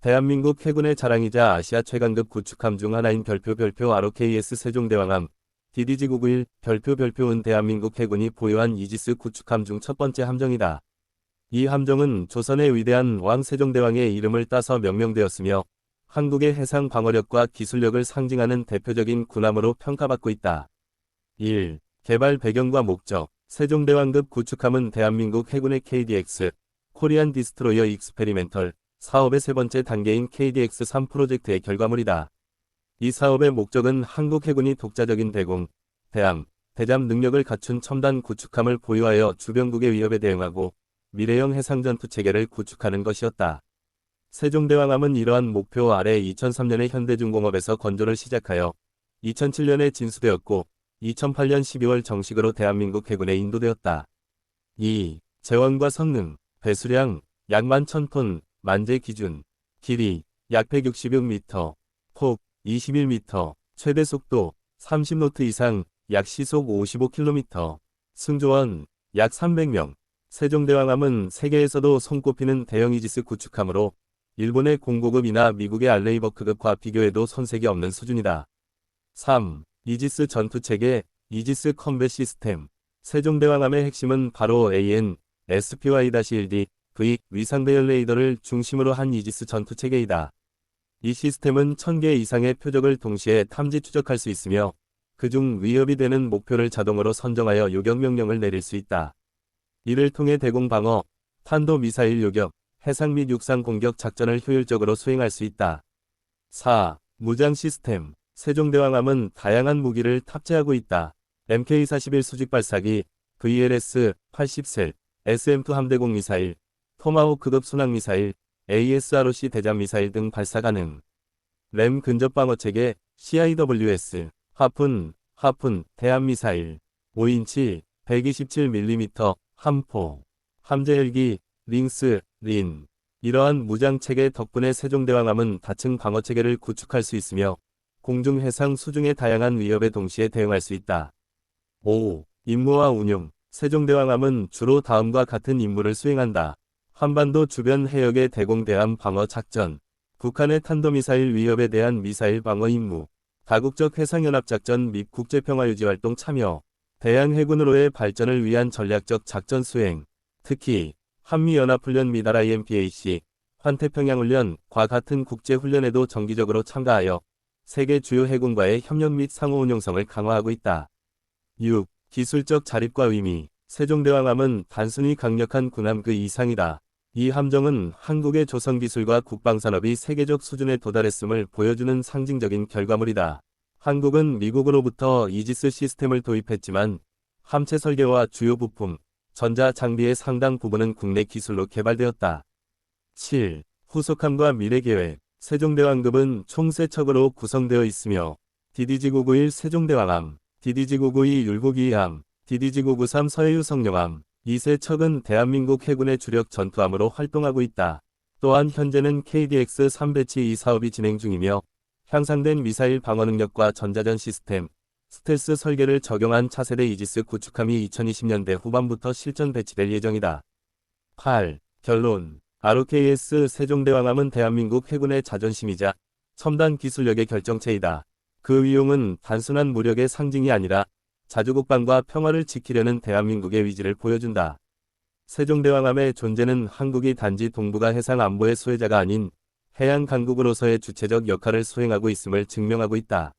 대한민국 해군의 자랑이자 아시아 최강급 구축함 중 하나인 별표 별표 ROKS 세종대왕함 DDG-991 별표 별표은 대한민국 해군이 보유한 이지스 구축함 중 첫 번째 함정이다. 이 함정은 조선의 위대한 왕 세종대왕의 이름을 따서 명명되었으며 한국의 해상 방어력과 기술력을 상징하는 대표적인 군함으로 평가받고 있다. 1. 개발 배경과 목적 세종대왕급 구축함은 대한민국 해군의 KDX 코리안 디스트로이어 익스페리멘털 사업의 세 번째 단계인 KDX-3 프로젝트의 결과물이다. 이 사업의 목적은 한국 해군이 독자적인 대공, 대함, 대잠 능력을 갖춘 첨단 구축함을 보유하여 주변국의 위협에 대응하고 미래형 해상전투 체계를 구축하는 것이었다. 세종대왕함은 이러한 목표 아래 2003년에 현대중공업에서 건조를 시작하여 2007년에 진수되었고 2008년 12월 정식으로 대한민국 해군에 인도되었다. 2. 재원과 성능, 배수량, 약 11,000톤, 만재 기준, 길이, 약 166m, 폭, 21m, 최대 속도, 30노트 이상, 약 시속 55km, 승조원, 약 300명, 세종대왕함은 세계에서도 손꼽히는 대형 이지스 구축함으로 일본의 공고급이나 미국의 알레이버크급과 비교해도 손색이 없는 수준이다. 3. 이지스 전투체계, 이지스 컴뱃 시스템. 세종대왕함의 핵심은 바로 AN, SPY-1D, 위상배열 레이더를 중심으로 한 이지스 전투 체계이다. 이 시스템은 1000개 이상의 표적을 동시에 탐지 추적할 수 있으며 그중 위협이 되는 목표를 자동으로 선정하여 요격 명령을 내릴 수 있다. 이를 통해 대공 방어, 탄도 미사일 요격, 해상 및 육상 공격 작전을 효율적으로 수행할 수 있다. 4. 무장 시스템 세종대왕함은 다양한 무기를 탑재하고 있다. MK-41 수직 발사기, VLS-80셀, SM-2 함대공 미사일, 토마호크급 순항 미사일, ASROC 대잠 미사일 등 발사 가능. 램 근접 방어 체계, CIWS, 하푼, 하푼, 대함 미사일, 5인치, 127mm, 함포, 함재 헬기, 링스, 린. 이러한 무장 체계 덕분에 세종대왕함은 다층 방어 체계를 구축할 수 있으며 공중 해상 수중의 다양한 위협에 동시에 대응할 수 있다. 5. 임무와 운용 세종대왕함은 주로 다음과 같은 임무를 수행한다. 한반도 주변 해역의 대공대함 방어 작전, 북한의 탄도미사일 위협에 대한 미사일 방어 임무, 다국적 해상연합작전 및 국제평화유지활동 참여, 대양해군으로의 발전을 위한 전략적 작전 수행, 특히 한미연합훈련 및 RIMPAC, 환태평양훈련과 같은 국제훈련에도 정기적으로 참가하여 세계 주요 해군과의 협력 및 상호 운용성을 강화하고 있다. 6. 기술적 자립과 의미 세종대왕함은 단순히 강력한 군함 그 이상이다. 이 함정은 한국의 조선기술과 국방산업이 세계적 수준에 도달했음을 보여주는 상징적인 결과물이다. 한국은 미국으로부터 이지스 시스템을 도입했지만 함체 설계와 주요 부품, 전자 장비의 상당 부분은 국내 기술로 개발되었다. 7. 후속함과 미래계획 세종대왕급은 총 3척으로 구성되어 있으며 DDG-991 세종대왕함, DDG-992 율곡이함, DDG-993 서해유 성령함, 이세 척은 대한민국 해군의 주력 전투함으로 활동하고 있다. 또한 현재는 KDX-3 배치 이 사업이 진행 중이며 향상된 미사일 방어 능력과 전자전 시스템, 스텔스 설계를 적용한 차세대 이지스 구축함이 2020년대 후반부터 실전 배치될 예정이다. 8. 결론 ROKS 세종대왕함은 대한민국 해군의 자존심이자 첨단 기술력의 결정체이다. 그 위용은 단순한 무력의 상징이 아니라 자주국방과 평화를 지키려는 대한민국의 의지를 보여준다. 세종대왕함의 존재는 한국이 단지 동북아 해상 안보의 수혜자가 아닌 해양 강국으로서의 주체적 역할을 수행하고 있음을 증명하고 있다.